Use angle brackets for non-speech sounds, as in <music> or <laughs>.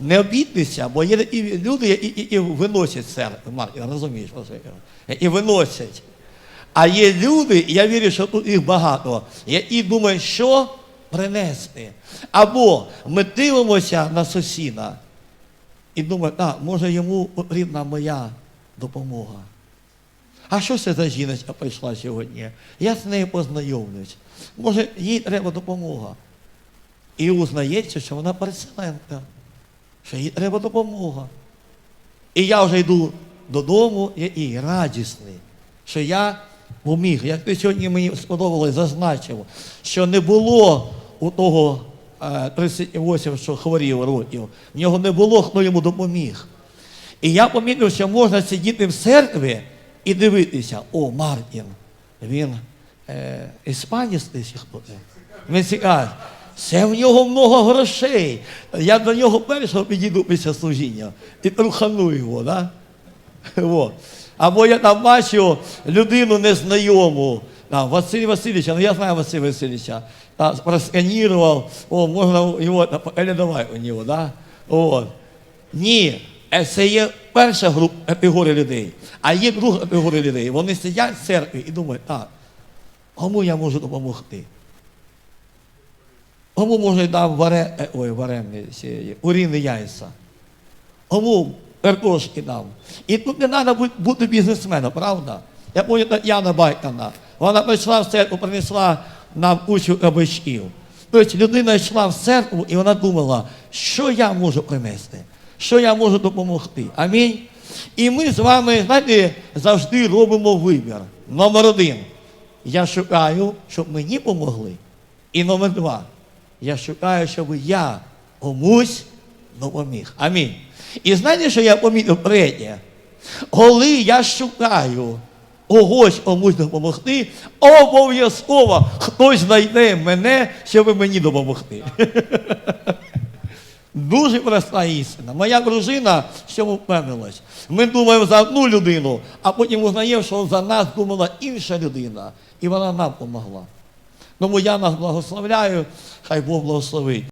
не обіднися, бо є і люди, які і, і виносять церкву, розумієш, і виносять. А є люди, і я вірю, що тут їх багато, які думають, що принести. Або ми дивимося на сусіда і думаємо, а, може йому потрібна моя допомога. А що це за жіночка прийшла сьогодні? Я з нею познайомлюсь. Може, їй треба допомога. І узнається, що вона переселенка, що їй треба допомога. І я вже йду додому і радісний, що я поміг. Як ти сьогодні мені сподобалось, зазначив, що не було у того е, 38, що хворів років, в нього не було, хто йому допоміг. І я помітив, що можна сидіти в церкві і дивитися, о, Мартін, він е, іспанець десь хто це. Цікавий. Це в нього много грошей. Я до нього першого підійду після служіння і трухану його, да? <laughs> От. Або я там бачу людину незнайому, там, Василь Васильовича, ну я знаю Василя Васильовича, там, просканірував, о, можна його передавай у нього, да? От. Ні, е, це є перша група категорія людей, а є друга категорія людей. Вони сидять в церкві і думають, так, кому я можу допомогти? Кому може дам варе, е, ой, варені, ці, куріні яйця? Кому картошки дам? І тут не треба бути, бізнесменом, правда? Я пам'ятаю Тетяна Байкана. Вона прийшла в церкву, принесла нам кучу кабачків. Тобто людина йшла в церкву і вона думала, що я можу принести, що я можу допомогти. Амінь. І ми з вами, знаєте, завжди робимо вибір. Номер один. Я шукаю, щоб мені помогли. І номер два. Я шукаю, щоб я комусь допоміг. Амінь. І знаєте, що я помітив третє? Коли я шукаю когось комусь допомогти, обов'язково хтось знайде мене, щоб мені допомогти. <laughs> Дуже проста істина. Моя дружина в цьому впевнилась. Ми думаємо за одну людину, а потім узнаємо, що за нас думала інша людина, і вона нам допомогла. Тому я нас благословляю, хай Бог благословить.